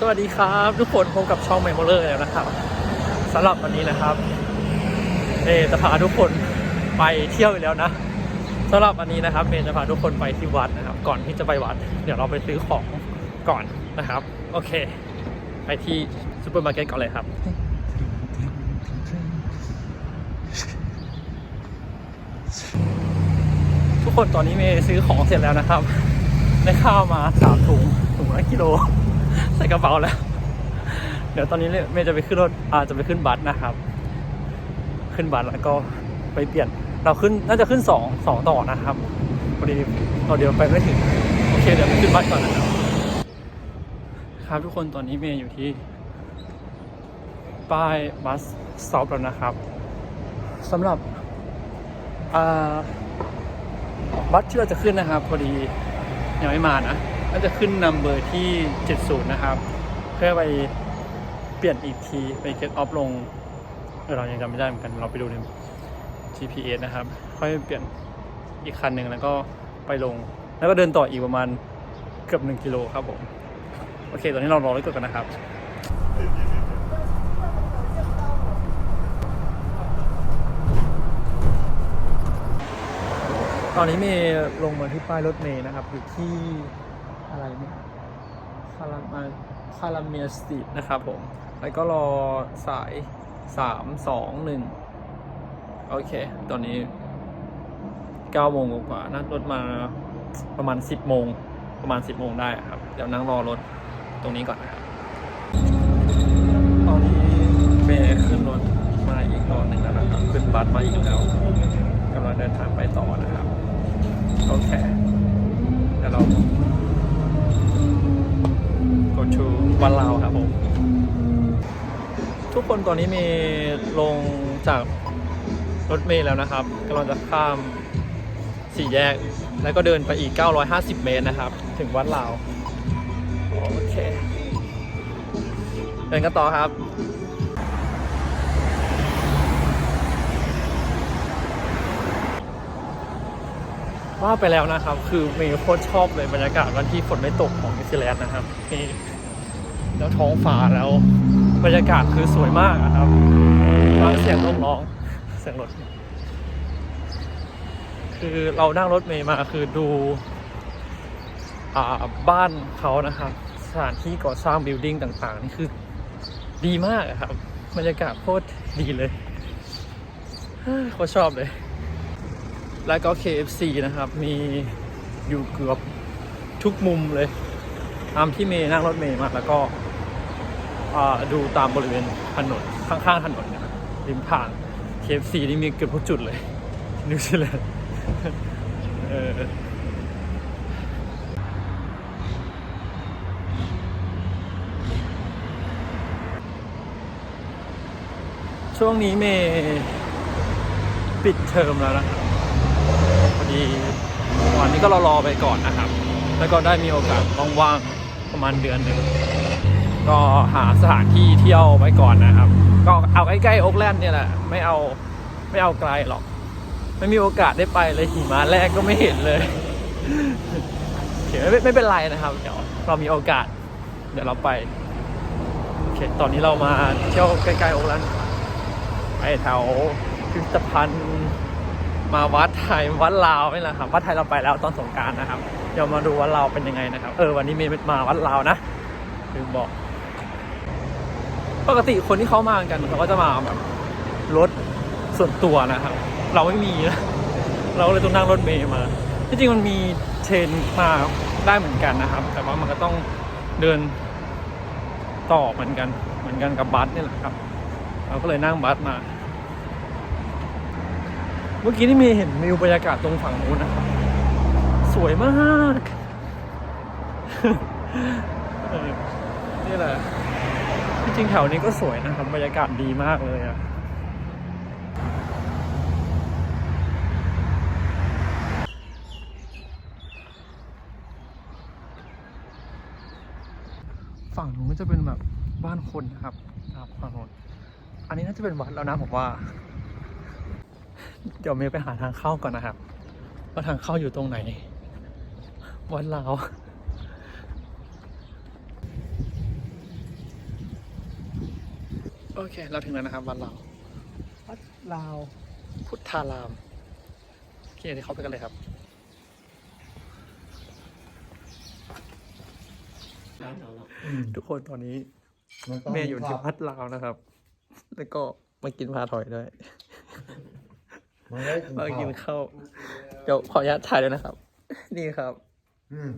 สวัสดีครับทุกคนพบกับช่องไมโมเลอร์แล้วนะครับสำหรับวันนี้นะครับเมย์จะพาทุกคนไปเที่ยวอีกแล้วนะสำหรับวันนี้นะครับเมย์จะพาทุกคนไปที่วัดนะครับ ก่อนที่จะไปวัด เดี๋ยวเราไปซื้อของก่อนนะครับ โอเค ไปที่ซูเปอร์มาร์เก็ตก่อนเลยครับทุกคนตอนนี้เมย์ซื้อของเสร็จแล้วนะครับ ได้ข้าวมาสามถุงถุงละกิโล ใส่กระเป๋าแล้ว เดี๋ยวตอนนี้เมย์จะไปขึ้นรถอาจะไปขึ้นบัสนะครับ ขึ้นบัสแล้วก็ไปเปลี่ยน เราขึ้นน่าจะขึ้นสองสองต่อนะครับพอดีเราเดี๋ยวไปไม่ถึง โอเคเดี๋ยวไปขึ้นบัสก่อนนะครับ ครับทุกคนตอนนี้เมย์อยู่ที่ ป้ายบัสสต็อปแล้วนะครับสำหรับบัสที่เราจะขึ้นนะครับพอดียังไม่มานะ น่าจะขึ้นนัมเบอร์ที่ 70 นะครับ เพื่อไปเปลี่ยนอีกที ไปเก็ตออฟลง เรายังจำไม่ได้เหมือนกัน เราไปดูใน GPS นะครับ ค่อยเปลี่ยนอีกคันหนึ่งแล้วก็ไปลง แล้วก็เดินต่ออีกประมาณเกือบ 1 กิโลครับผม โอเค ตอนนี้เรารอรถก่อนนะครับตอนนี้เมย์ลงมาที่ป้ายรถเมย์นะครับอยู่ที่ อะไรเนี่ยคารามาคาราเมียสตรีทนะครับผม แล้วก็รอสายสามสองหนึ่งโอเค ตอนนี้เก้าโมงกว่าๆนะรถมาประมาณสิบโมงประมาณสิบโมงได้ครับ เดี๋ยวนั่งรอรถตรงนี้ก่อนนะครับ ตอนนี้เมย์ขึ้นรถมาอีกรอบหนึ่งแล้วนะครับ ขึ้นบัสมาอีกแล้วกำลังเดินทางไปต่อนะครับโอเคเดี๋ยวเรา to วันลาวครับผม ทุกคนตอนนี้มีลงจากรถเมล์แล้วนะครับกำลังจะข้ามสี่แยก แล้วก็เดินไปอีก 950 เมตรนะครับ ถึงวัดลาวโอเค เดินกันต่อครับว่าไปแล้วนะครับ คือเมย์โคตรชอบเลยบรรยากาศวันที่ฝนไม่ตกของนิวซีแลนด์นะครับนี่ แล้วท้องฟ้าแล้วบรรยากาศคือสวยมากครับฟังเสียงนกร้องเสียงรถคือเรานั่งรถเมย์มาคือดูอ่าบ้านเขานะครับ สถานที่ก่อสร้างบิลดิ้งต่างๆ นี่คือดีมากครับ บรรยากาศโคตรดีเลยโคตรชอบเลย แล้วก็ KFC นะครับ มีอยู่เกือบทุกมุมเลยตามที่เมย์นั่งรถเมย์มาแล้วก็ ดูตามบริเวณถนนข้างๆถนนนะครับริมทาง KFC นี่มีเกือบทุกจุดเลยนิวซีแลนด์ช่วงนี้เมย์ปิดเทอมแล้วนะครับพอดีวันนี้ก็รอๆไปก่อนนะครับ แล้วก็ได้มีโอกาสว่างๆประมาณเดือนหนึ่ง ก็หาสถานที่เที่ยวไว้ก่อนนะครับ ก็เอาใกล้ๆโอ๊กแลนด์เนี่ยแหละไม่เอาไม่เอาไกลหรอก ไม่มีโอกาสได้ไปเลยหิมะแรกก็ไม่เห็นเลยโอเคไม่ไม่เป็นไรนะครับเดี๋ยวเรามีโอกาส เดี๋ยวเราไปโอเคตอนนี้เรามาเที่ยวใกล้ๆโอ๊กแลนด์ไปแถวพิพิธภัณฑ์มาวัดไทยวัดลาวนี่แหละครับวัดไทยเราไปแล้วตอนสงการนะครับ เดี๋ยวมาดูวัดลาวเป็นยังไงนะครับ เออวันนี้มย์มาวัดลาวนะลืมบอก ปกติคนที่เขามากันเขาก็จะมาแบบรถส่วนตัวนะครับ เราไม่มีนะเราเลยต้องนั่งรถเมย์มา ที่จริงมันมีเชนมาได้เหมือนกันนะครับ แต่ว่ามันก็ต้องเดินต่อเหมือนกันเหมือนกันกับบัสนี่แหละครับ เราก็เลยนั่งบัสมา เมื่อกี้ที่มีเห็นวิวบรรยากาศตรงฝั่งนู้นนะครับสวยมากนี่แหละ ที่จริงแถวนี้ก็สวยนะครับบรรยากาศดีมากเลยอะฝั่งนู้นจะเป็นแบบบ้านคนนะครับครับฝั่งนู้นอันนี้น่าจะเป็นวัดแล้วนะผมว่า เดี๋ยวเมย์ไปหาทางเข้าก่อนนะครับ ว่าทางเข้าอยู่ตรงไหน วัดลาว โอเค เราถึงแล้วนะครับวัดลาววัดลาว พุทธารามโอเคเดี๋ยวเข้าไปกันเลยครับทุกคนตอนนี้เมย์อยู่ที่วัดลาวนะครับ แล้วก็มากินพาถอยด้วยมาได้กินมาข้ากิวนข้าวเดี๋ยวขออนุญาตถ่ายด้วยนะครับ นี่ครับอืม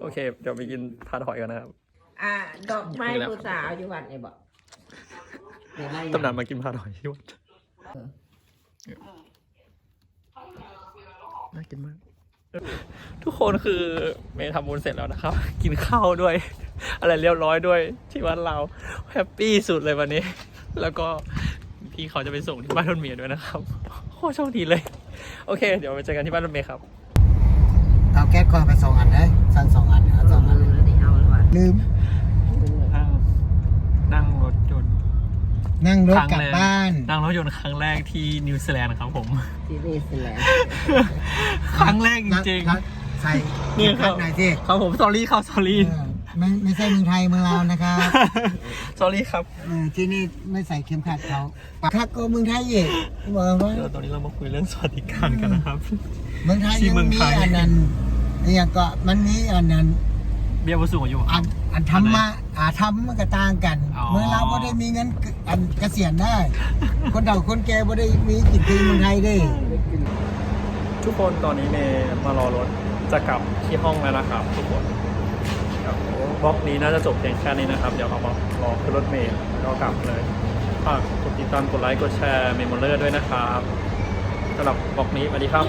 โอเคเดี๋ยวไปกินพาถอยกันนะครับ อ่า ดอกไม้นี่แหละผู้สาวอยู่วัดนี่บอกเดี๋ยวไล่ตำนานมากินพาถอยที่วัดน่ากินมาก ทุกคนคือเมย์ทำบุญเสร็จแล้วนะครับ กินข้าวด้วย อะไรเรียบร้อยด้วยที่วัดเราแฮปปี้สุดเลยวันนี้ แล้วก็พี่เขาจะไปส่งที่บ้านรถเมย์ด้วยนะครับโคตรโชคดีเลย โอเค เดี๋ยวไปเจอกันที่บ้านรถเมย์ครับเอาแก๊สก่อนไปสองอันเลยสั่งสองอันเอาสองอันแล้วได้เอาแล้วว่ะลืม นั่งนั่งรถยนต์ นั่งรถครั้งกลับแรบ้าน นั่งรถยนต์ครั้งแรกที่นิวซีแลนด์ครับผม ที่นี่สิแหละครั้งแรกจริงแล้วใส่นี่เข็มครัขับดหน่อยสิๆครับผมสอรี่ครับสอรี่เออไม่ไม่ใช่เมืองไทยเมืองลาวนะครับสอรี่ครับเออที่นี่ไม่ใส่เข็มขัดเขาคักก็เมืองไทยอีกบอกว่าเดี๋ยวตอนนี้เรามาคุยเรื่องสวัสดิการกันนะครับ เมืองไทยที่ยังเมืองมีไทยอันนั้นเนี่ยก็มันมีอันนั้น เบี้ยผู้สูงอายุอันอันธรรมะ อาธรรมมันก็ต่างกัน อ๋อ เมืองลาวบ่ได้มีเงินอันเกษียณได้ คนเฒ่าคนแก่บ่ได้มีกิจการเมืองไทยได้ ทุกคนตอนนี้เมย์มารอรถจะกลับที่ห้องแล้วนะครับ ทุกคนครับบล็อกนี้น่าจะจบเพียงแค่นี้นะครับ เดี๋ยวเรามารอขึ้นรถเมล์แล้วก็กลับเลยฝากกดติดตามกดไลค์กดแชร์เมมโมเลอร์ด้วยนะครับสำหรับบล็อกนี้สวัสดีครับ